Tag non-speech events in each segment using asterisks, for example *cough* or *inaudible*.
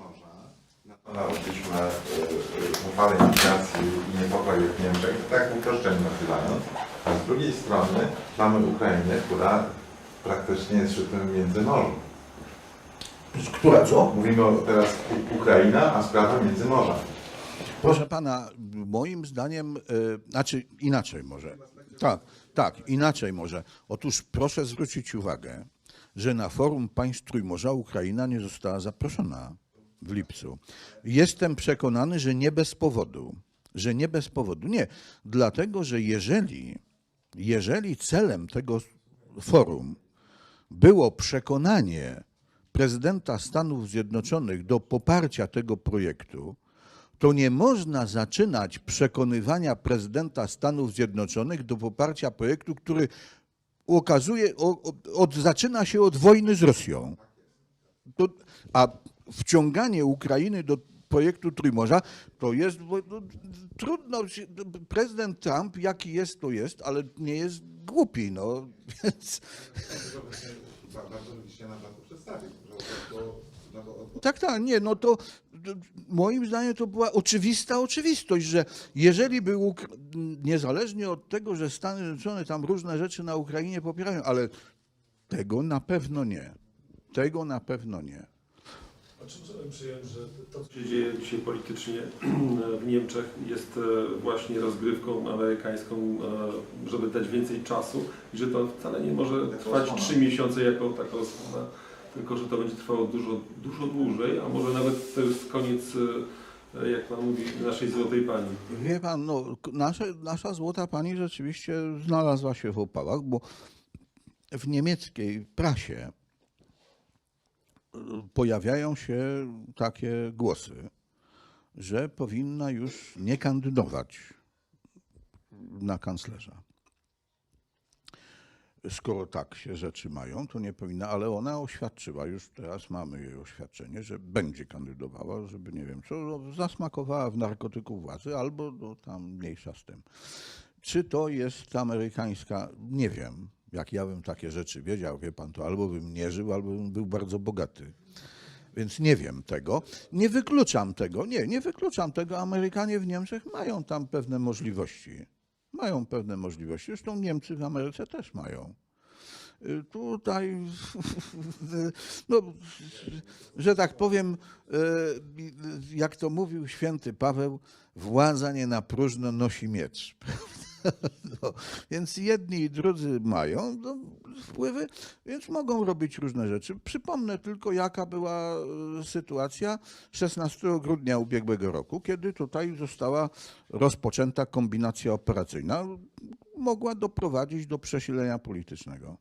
Morza, nabyliśmy uchwałę migracji i niepokoju w Niemczech, tak uproszczenie nazywając, a z drugiej strony mamy Ukrainę, która praktycznie jest szczytem Międzymorza. Która co? Mówimy o teraz Ukraina, a sprawa Międzymorza. Proszę pana, moim zdaniem, e, znaczy inaczej może. Tak, tak, inaczej może. Otóż proszę zwrócić uwagę, że na forum państw Trójmorza Ukraina nie została zaproszona w lipcu. Jestem przekonany, że nie bez powodu. Że nie bez powodu. Nie, dlatego, że jeżeli, jeżeli celem tego forum było przekonanie prezydenta Stanów Zjednoczonych do poparcia tego projektu, to nie można zaczynać przekonywania prezydenta Stanów Zjednoczonych do poparcia projektu, który okazuje, o, o, od, zaczyna się od wojny z Rosją. To, a wciąganie Ukrainy do projektu Trójmorza to jest no, trudno. Prezydent Trump, jaki jest, to jest, ale nie jest głupi. No, *laughs* więc. Tak, tak, nie, no to moim zdaniem to była oczywista oczywistość, że jeżeli by, Uk- niezależnie od tego, że Stany Zjednoczone tam różne rzeczy na Ukrainie popierają, ale tego na pewno nie. Tego na pewno nie. A czy możemy przyjąć, że to, co się dzieje dzisiaj politycznie *clears throat* w Niemczech jest e, właśnie rozgrywką amerykańską, e, żeby dać więcej czasu i że to wcale nie może trwać trzy miesiące jako taka osłona, tylko że to będzie trwało dużo, dużo dłużej, a może nawet to jest koniec, e, jak Pan mówi, naszej złotej pani. Wie pan, no, nasze, nasza złota pani rzeczywiście znalazła się w opałach, bo w niemieckiej prasie pojawiają się takie głosy, że powinna już nie kandydować na kanclerza. Skoro tak się rzeczy mają, to nie powinna, ale ona oświadczyła, już teraz mamy jej oświadczenie, że będzie kandydowała, żeby nie wiem co, no, zasmakowała w narkotyku władzy, albo no, tam mniejsza z tym. Czy to jest amerykańska? Nie wiem. Jak ja bym takie rzeczy wiedział, wie pan, to albo bym nie żył, albo bym był bardzo bogaty. Więc nie wiem tego. Nie wykluczam tego. Nie, nie wykluczam tego. Amerykanie w Niemczech mają tam pewne możliwości. Mają pewne możliwości. Zresztą Niemcy w Ameryce też mają. Y, Tutaj, *laughs* no, że tak powiem, y, jak to mówił święty Paweł, władza nie na próżno nosi miecz. *laughs* *laughs* No, więc jedni i drudzy mają no, wpływy, więc mogą robić różne rzeczy. Przypomnę tylko, jaka była e, sytuacja 16 grudnia ubiegłego roku, kiedy tutaj została rozpoczęta kombinacja operacyjna. Mogła doprowadzić do przesilenia politycznego.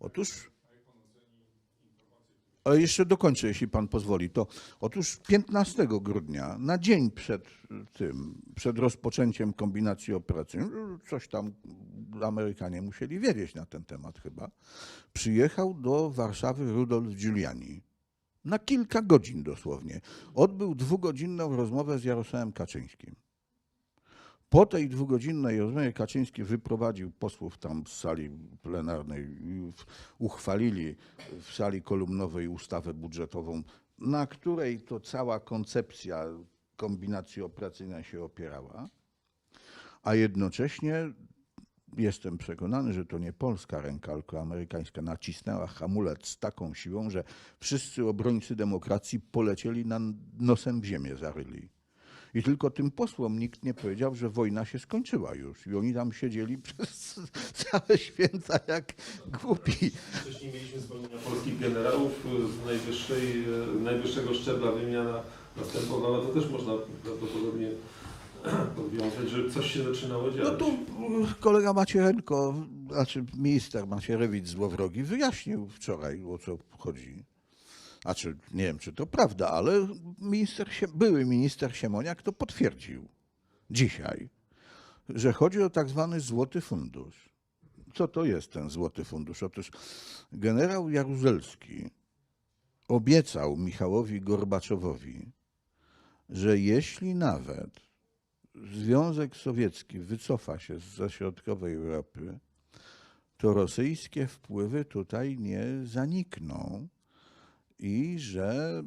Otóż. Ale jeszcze dokończę, jeśli pan pozwoli. To otóż 15 grudnia, na dzień przed tym, przed rozpoczęciem kombinacji operacyjnej, coś tam Amerykanie musieli wiedzieć na ten temat chyba, przyjechał do Warszawy Rudolf Giuliani. Na kilka godzin dosłownie. Odbył dwugodzinną rozmowę z Jarosławem Kaczyńskim. Po tej dwugodzinnej rozmowie Kaczyński wyprowadził posłów tam z sali plenarnej uchwalili w sali kolumnowej ustawę budżetową, na której to cała koncepcja kombinacji operacyjnej się opierała, a jednocześnie jestem przekonany, że to nie polska ręka, tylko amerykańska nacisnęła hamulec z taką siłą, że wszyscy obrońcy demokracji polecieli na nosem w ziemię zaryli. I tylko tym posłom nikt nie powiedział, że wojna się skończyła już. I oni tam siedzieli *laughs* przez całe święta jak głupi. Wcześniej mieliśmy zwolnienia polskich generałów z najwyższej, e, najwyższego szczebla wymiana następowała, to też można prawdopodobnie *clears throat* podwiązać, że coś się zaczynało dziać. No tu kolega Macierenko, znaczy minister Macierewicz złowrogi wyjaśnił wczoraj, o co chodzi. Znaczy, nie wiem, czy to prawda, ale minister, były minister Siemoniak to potwierdził dzisiaj, że chodzi o tak zwany złoty fundusz. Co to jest ten złoty fundusz? Otóż generał Jaruzelski obiecał Michałowi Gorbaczowowi, że jeśli nawet Związek Sowiecki wycofa się ze środkowej Europy, to rosyjskie wpływy tutaj nie zanikną i że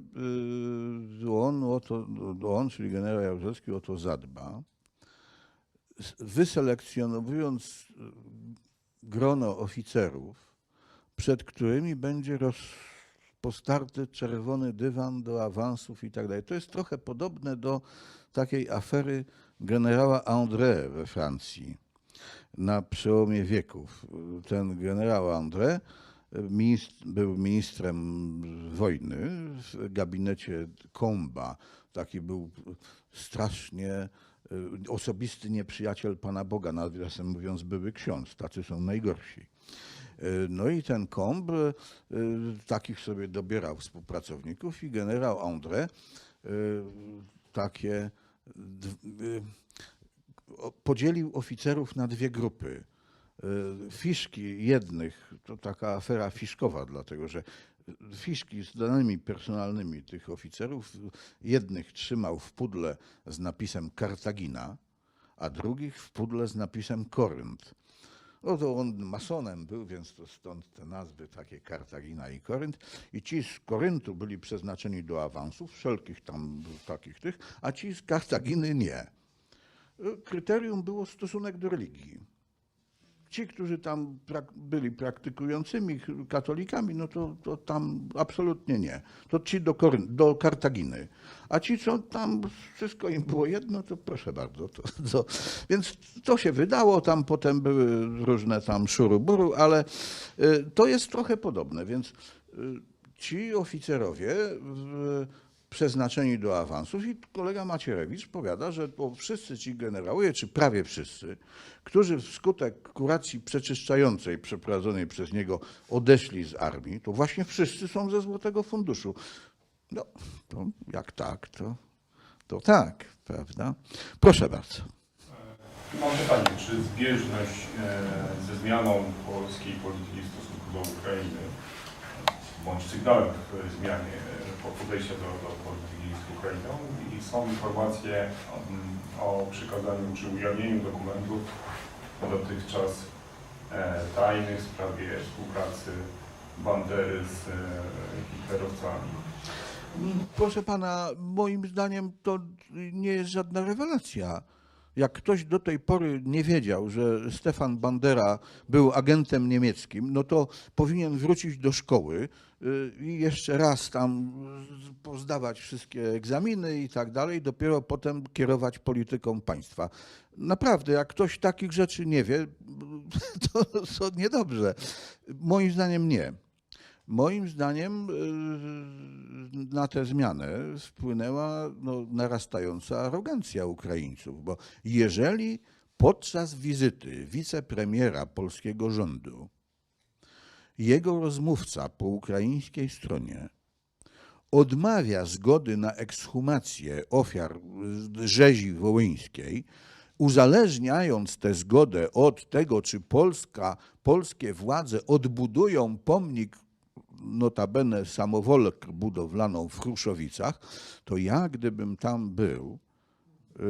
y, on, o to, on, czyli generał Jaruzelski, o to zadba, wyselekcjonowując y, grono oficerów, przed którymi będzie rozpostarty czerwony dywan do awansów i tak dalej. To jest trochę podobne do takiej afery generała André we Francji na przełomie wieków. Ten generał André był ministrem wojny w gabinecie Comba. Taki był strasznie y, osobisty nieprzyjaciel Pana Boga, nawiasem mówiąc były ksiądz. Tacy są najgorsi. Y, No i ten Comb y, takich sobie dobierał współpracowników i generał André takie podzielił oficerów na dwie grupy. Y, Fiszki jednych, to taka afera fiszkowa, dlatego że fiszki z danymi personalnymi tych oficerów, jednych trzymał w pudle z napisem Kartagina, a drugich w pudle z napisem Korynt. No to on masonem był, więc to stąd te nazwy takie Kartagina i Korynt. I ci z Koryntu byli przeznaczeni do awansów, wszelkich tam takich tych, a ci z Kartaginy nie. Kryterium było stosunek do religii. Ci, którzy tam prak- byli praktykującymi katolikami, no to, to tam absolutnie nie. To ci do, do Kartaginy. A ci, co tam wszystko im było jedno, to proszę bardzo. To, to, więc to się wydało, tam potem były różne tam szuruburu, ale y, to jest trochę podobne. Więc y, ci oficerowie przeznaczeni do awansów i kolega Macierewicz powiada, że to wszyscy ci generałowie, czy prawie wszyscy, którzy wskutek kuracji przeczyszczającej przeprowadzonej przez niego odeszli z armii, to właśnie wszyscy są ze Złotego Funduszu. No, to jak tak, to, to tak, prawda? Proszę bardzo. Mam pytanie, czy zbieżność e, ze zmianą polskiej polityki w stosunku do Ukrainy, bądź sygnałem w zmianie e, podejścia do, do polityki z Ukrainą i są informacje mm, o przekazaniu czy ujawnieniu dokumentów dotychczas e, tajnych w sprawie współpracy Bandery z e, hitlerowcami. Proszę pana, moim zdaniem to nie jest żadna rewelacja. Jak ktoś do tej pory nie wiedział, że Stefan Bandera był agentem niemieckim, no to powinien wrócić do szkoły y, i jeszcze raz tam pozdawać wszystkie egzaminy i tak dalej, dopiero potem kierować polityką państwa. Naprawdę, jak ktoś takich rzeczy nie wie, *laughs* to, to niedobrze. Moim zdaniem nie. Moim zdaniem y, na tę zmianę wpłynęła no, narastająca arogancja Ukraińców, bo jeżeli podczas wizyty wicepremiera polskiego rządu jego rozmówca po ukraińskiej stronie odmawia zgody na ekshumację ofiar rzezi wołyńskiej, uzależniając tę zgodę od tego, czy Polska, polskie władze odbudują pomnik notabene samowolek budowlaną w Chruszowicach, to ja gdybym tam był y,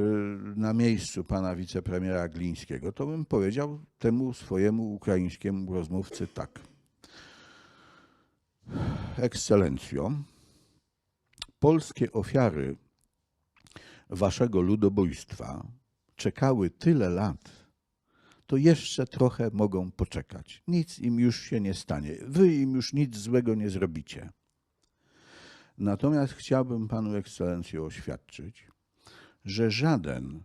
na miejscu pana wicepremiera Glińskiego, to bym powiedział temu swojemu ukraińskiemu rozmówcy tak. Ekscelencjo, polskie ofiary waszego ludobójstwa czekały tyle lat, to jeszcze trochę mogą poczekać. Nic im już się nie stanie. Wy im już nic złego nie zrobicie. Natomiast chciałbym panu ekscelencjo oświadczyć, że żaden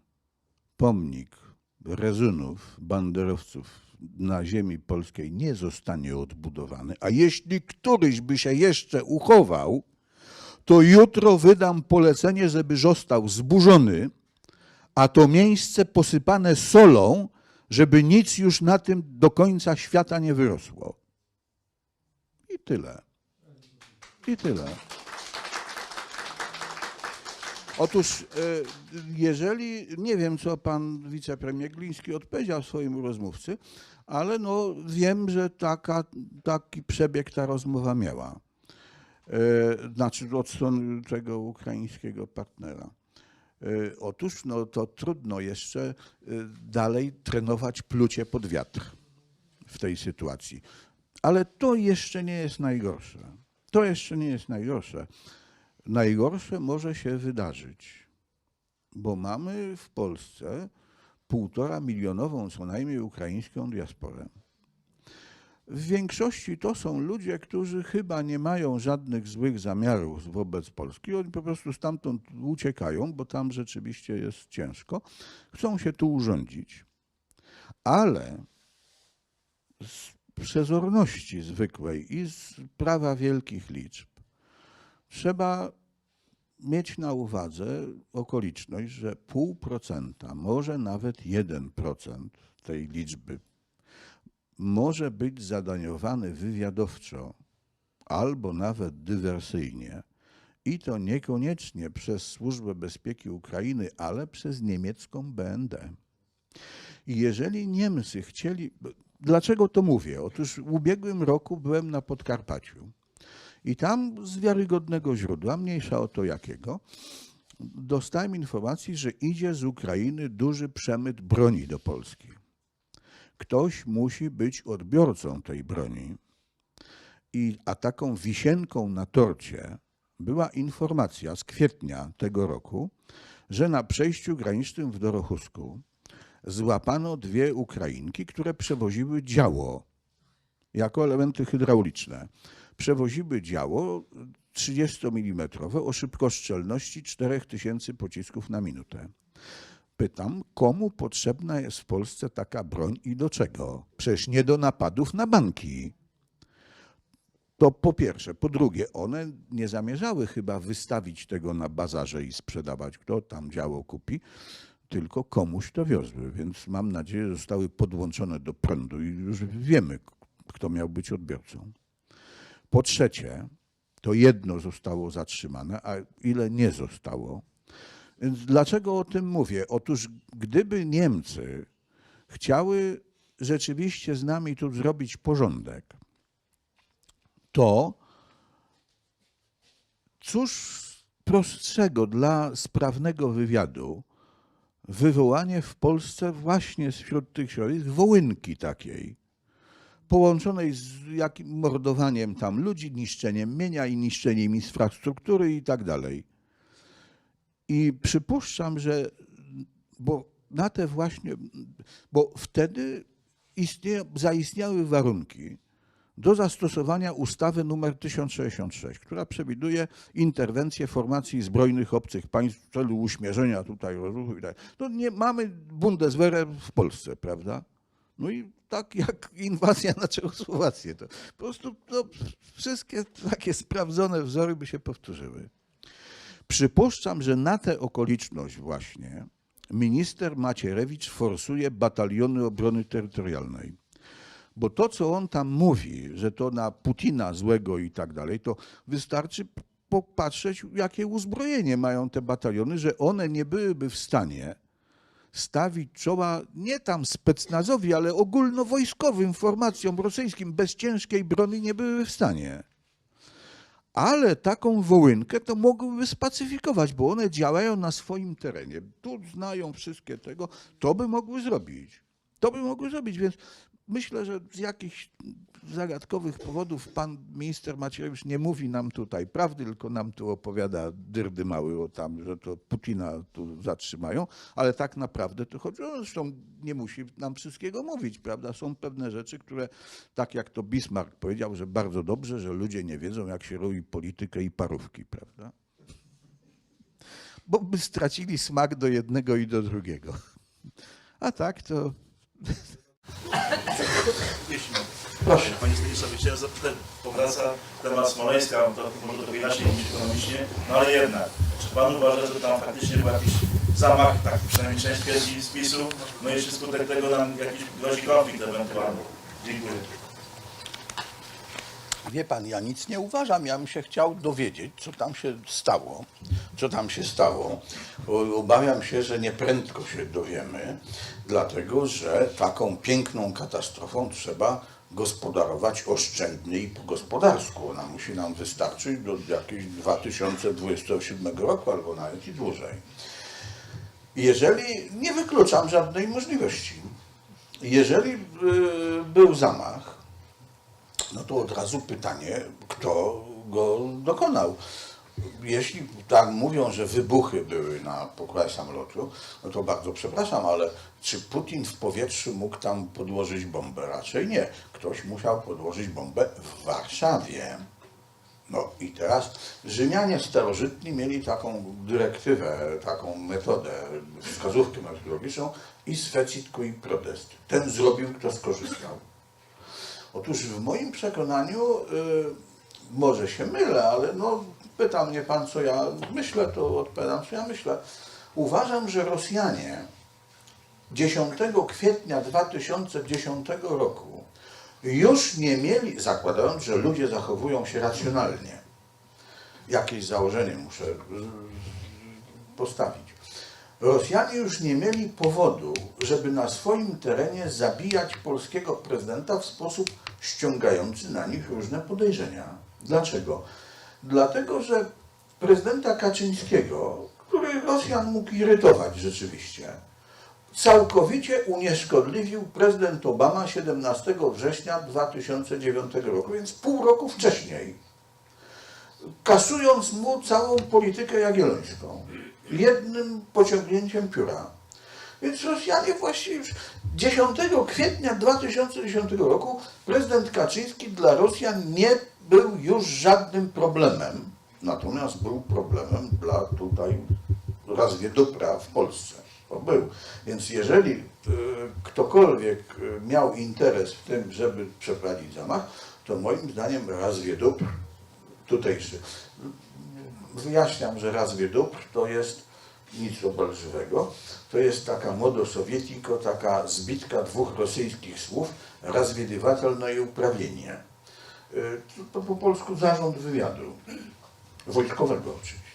pomnik rezunów, banderowców na ziemi polskiej nie zostanie odbudowany, a jeśli któryś by się jeszcze uchował, to jutro wydam polecenie, żeby został zburzony, a to miejsce posypane solą, żeby nic już na tym do końca świata nie wyrosło. I tyle. I tyle. Otóż, e, jeżeli, nie wiem, co pan wicepremier Gliński odpowiedział swojemu rozmówcy, ale no, wiem, że taka, taki przebieg ta rozmowa miała. E, Znaczy od strony tego ukraińskiego partnera. E, Otóż no, to trudno jeszcze e, dalej trenować plucie pod wiatr w tej sytuacji. Ale to jeszcze nie jest najgorsze. to jeszcze nie jest najgorsze. Najgorsze może się wydarzyć, bo mamy w Polsce półtora milionową co najmniej ukraińską diasporę. W większości to są ludzie, którzy chyba nie mają żadnych złych zamiarów wobec Polski. Oni po prostu stamtąd uciekają, bo tam rzeczywiście jest ciężko. Chcą się tu urządzić. Ale z przezorności zwykłej i z prawa wielkich liczb trzeba mieć na uwadze okoliczność, że pół procenta, może nawet jeden procent tej liczby może być zadaniowany wywiadowczo albo nawet dywersyjnie i to niekoniecznie przez Służbę Bezpieki Ukrainy, ale przez niemiecką BND. I jeżeli Niemcy chcieli. Dlaczego to mówię? Otóż w ubiegłym roku byłem na Podkarpaciu i tam z wiarygodnego źródła, mniejsza o to jakiego, dostałem informacji, że idzie z Ukrainy duży przemyt broni do Polski. Ktoś musi być odbiorcą tej broni. I, a taką wisienką na torcie była informacja z kwietnia tego roku, że na przejściu granicznym w Dorochusku złapano dwie Ukrainki, które przewoziły działo jako elementy hydrauliczne. Przewoziły działo 30 mm o szybkoszczelności 4000 pocisków na minutę. Pytam, komu potrzebna jest w Polsce taka broń i do czego? Przecież nie do napadów na banki. To po pierwsze. Po drugie, one nie zamierzały chyba wystawić tego na bazarze i sprzedawać, kto tam działo kupi, tylko komuś to wiozły. Więc mam nadzieję, że zostały podłączone do prądu i już wiemy, kto miał być odbiorcą. Po trzecie, to jedno zostało zatrzymane, a ile nie zostało. Dlaczego o tym mówię? Otóż gdyby Niemcy chciały rzeczywiście z nami tu zrobić porządek, to cóż prostszego dla sprawnego wywiadu wywołanie w Polsce właśnie wśród tych środowisk wołynki takiej, połączonej z jakim mordowaniem tam ludzi, niszczeniem mienia i niszczeniem infrastruktury i tak dalej. I przypuszczam, że bo na te właśnie, bo wtedy istnie, zaistniały warunki do zastosowania ustawy nr 1066, która przewiduje interwencję formacji zbrojnych obcych państw w celu uśmierzenia tutaj rozruchu i tak. No nie mamy Bundeswehrę w Polsce, prawda? No i tak jak *laughs* inwazja na Czechosłowację. To po prostu no, wszystkie takie sprawdzone wzory by się powtórzyły. Przypuszczam, że na tę okoliczność właśnie minister Macierewicz forsuje bataliony obrony terytorialnej. Bo to, co on tam mówi, że to na Putina złego i tak dalej, to wystarczy popatrzeć, jakie uzbrojenie mają te bataliony, że one nie byłyby w stanie stawić czoła nie tam specnazowi, ale ogólnowojskowym formacjom rosyjskim bez ciężkiej broni nie były w stanie. Ale taką wołynkę to mogłyby spacyfikować, bo one działają na swoim terenie. Tu znają wszystkie tego, to by mogły zrobić. To by mogły zrobić, więc myślę, że z jakichś zagadkowych powodów pan minister Macierewicz nie mówi nam tutaj prawdy, tylko nam tu opowiada dyrdy mały o tam, że to Putina tu zatrzymają, ale tak naprawdę to chodzi, o zresztą nie musi nam wszystkiego mówić, prawda? Są pewne rzeczy, które, tak jak to Bismarck powiedział, że bardzo dobrze, że ludzie nie wiedzą, jak się robi politykę i parówki, prawda? Bo by stracili smak do jednego i do drugiego. A tak to Proszę. Panie Stanisławie, chciałem zapytać, powraca temat Smoleńska, to może trochę inaczej niż ekonomicznie, no ale jednak, czy Pan uważa, że tam faktycznie był jakiś zamach, tak przynajmniej część twierdzi z PiSu, no i czy skutek tego nam jakiś grozi konflikt ewentualny? Dziękuję. Wie pan, ja nic nie uważam. Ja bym się chciał dowiedzieć, co tam się stało. Co tam się stało. Obawiam się, że nieprędko się dowiemy, dlatego że taką piękną katastrofą trzeba gospodarować oszczędnie i po gospodarsku. Ona musi nam wystarczyć do jakiegoś 2027 roku albo nawet i dłużej. Jeżeli nie wykluczam żadnej możliwości, jeżeli y, był zamach, no to od razu pytanie, kto go dokonał. Jeśli tak mówią, że wybuchy były na pokładzie samolotu, no to bardzo przepraszam, ale czy Putin w powietrzu mógł tam podłożyć bombę? Raczej nie. Ktoś musiał podłożyć bombę w Warszawie. No i teraz Rzymianie starożytni mieli taką dyrektywę, taką metodę, wskazówkę metodologiczną i swecit cui prodest. Ten zrobił, kto skorzystał. Otóż w moim przekonaniu, y, może się mylę, ale no, pyta mnie pan, co ja myślę, to odpowiadam, co ja myślę. Uważam, że Rosjanie 10 kwietnia 2010 roku już nie mieli, zakładając, że ludzie zachowują się racjonalnie, jakieś założenie muszę y, postawić. Rosjanie już nie mieli powodu, żeby na swoim terenie zabijać polskiego prezydenta w sposób ściągający na nich różne podejrzenia. Dlaczego? Dlatego, że prezydenta Kaczyńskiego, który Rosjan mógł irytować rzeczywiście, całkowicie unieszkodliwił prezydent Obama 17 września 2009 roku, więc pół roku wcześniej, kasując mu całą politykę jagiellońską jednym pociągnięciem pióra. Więc Rosjanie właściwie już 10 kwietnia 2010 roku prezydent Kaczyński dla Rosjan nie był już żadnym problemem, natomiast był problemem dla tutaj Razwiedupra w Polsce. To był. Więc jeżeli y, ktokolwiek y, miał interes w tym, żeby przeprowadzić zamach, to moim zdaniem Razwiedupr tutejszy. Wyjaśniam, że Razwiedupr to jest nic obelżywego. To jest taka modo sowietiko, taka zbitka dwóch rosyjskich słów, razwiedywatel, no i uprawienie. Y, to po polsku zarząd wywiadu. Wojskowego oczywiście.